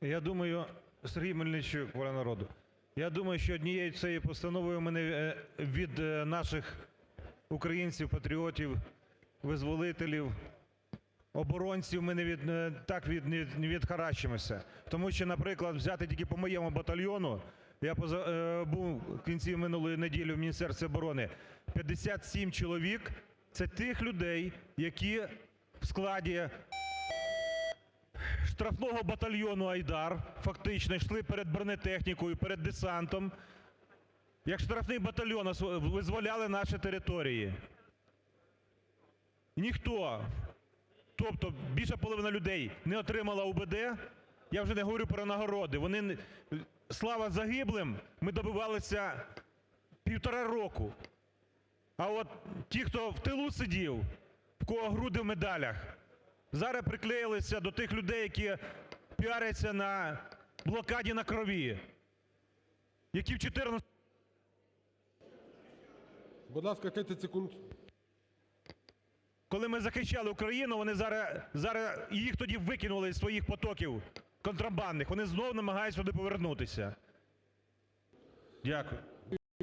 Я думаю, Сергій Мельничук, "Воля народу". Я думаю, що однією цією постановою ми від наших українців, патріотів, визволителів, оборонців ми так не відхаращимося. Тому що, наприклад, взяти тільки по моєму батальйону, я був в кінці минулої неділі в Міністерстві оборони, 57 чоловік – це тих людей, які в складі штрафного батальйону "Айдар" фактично йшли перед бронетехнікою, перед десантом, як штрафний батальйон визволяли наші території. Ніхто, тобто більша половина людей не отримала УБД, я вже не говорю про нагороди. Вони… Слава загиблим ми добивалися півтора року. А от ті, хто в тилу сидів, в кого груди в медалях, зараз приклеїлися до тих людей, які піаряться на блокаді на крові, які в 14… Будь ласка, 30 секунд. Коли ми захищали Україну, вони зараз, їх тоді викинули із своїх потоків контрабандних, вони знову намагаються туди повернутися. Дякую.